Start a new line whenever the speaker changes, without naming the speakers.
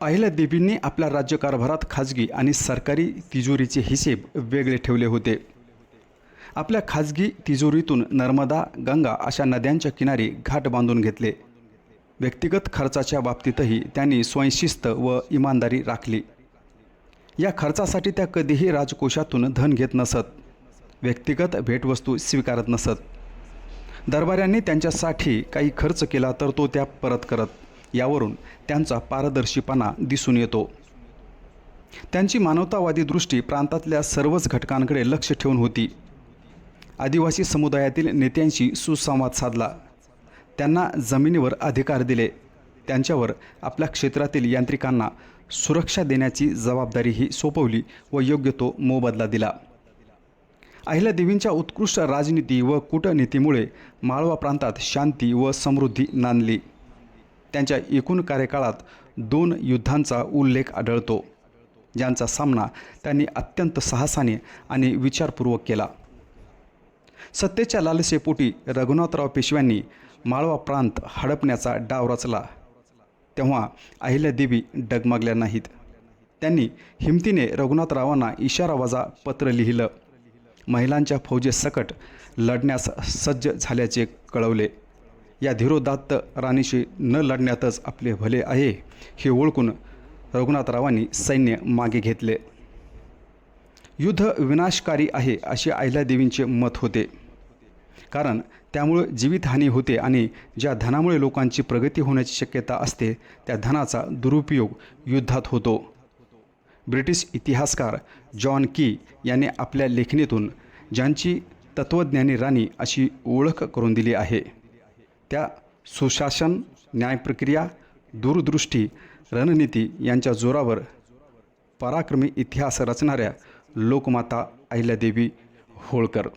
अहिल्यादेवींनी आपल्या राज्यकारभारात खाजगी आणि सरकारी तिजोरीचे हिशेब वेगळे ठेवले होते. आपल्या खाजगी तिजोरीतून नर्मदा गंगा अशा नद्यांच्या किनारी घाट बांधून घेतले. व्यक्तिगत खर्चाच्या बाबतीतही त्यांनी स्वयंशिस्त व इमानदारी राखली. या खर्चासाठी त्या कधीही राजकोषातून धन घेत नसत. व्यक्तिगत भेटवस्तू स्वीकारत नसत. दरबाऱ्यांनी त्यांच्यासाठी काही खर्च केला तर तो त्या परत करत. यावरून त्यांचा पारदर्शीपणा दिसून येतो. त्यांची मानवतावादी दृष्टी प्रांतातल्या सर्वच घटकांकडे लक्ष ठेवून होती. आदिवासी समुदायातील नेत्यांशी सुसंवाद साधला. त्यांना जमिनीवर अधिकार दिले. त्यांच्यावर आपल्या क्षेत्रातील यांत्रिकांना सुरक्षा देण्याची जबाबदारीही सोपवली व योग्य तो मोबदला दिला. अहिल्यादेवींच्या उत्कृष्ट राजनीती व कूटनीतीमुळे माळवा प्रांतात शांती व समृद्धी नांदली. त्यांच्या एकूण कार्यकाळात दोन युद्धांचा उल्लेख आढळतो ज्यांचा सामना त्यांनी अत्यंत साहसाने आणि विचारपूर्वक केला. सत्तेच्या लालसेपोटी रघुनाथराव पेशव्यांनी माळवा प्रांत हडपण्याचा डाव रचला. तेव्हा अहिल्यादेवी डगमगल्या नाहीत. त्यांनी हिमतीने रघुनाथरावांना इशारावाजा पत्र लिहिलं. महिलांच्या फौजेसकट लढण्यास सज्ज झाल्याचे कळवले. या धीरोदात्त राणीशी न लढण्यातच आपले भले आहे हे ओळखून रघुनाथरावांनी सैन्य मागे घेतले. युद्ध विनाशकारी आहे असे अहिल्यादेवींचे मत होते. कारण त्यामुळे जीवितहानी होते आणि ज्या धनामुळे लोकांची प्रगती होण्याची शक्यता असते त्या धनाचा दुरुपयोग युद्धात होतो. ब्रिटिश इतिहासकार जॉन की यांनी आपल्या लेखणीतून ज्यांची तत्त्वज्ञानी राणी अशी ओळख करून दिली आहे. त्या सुशासन न्यायप्रक्रिया दूरदृष्टी रणनीती यांच्या जोरावर पराक्रमी इतिहास रचणाऱ्या लोकमाता अहिल्यादेवी होळकर.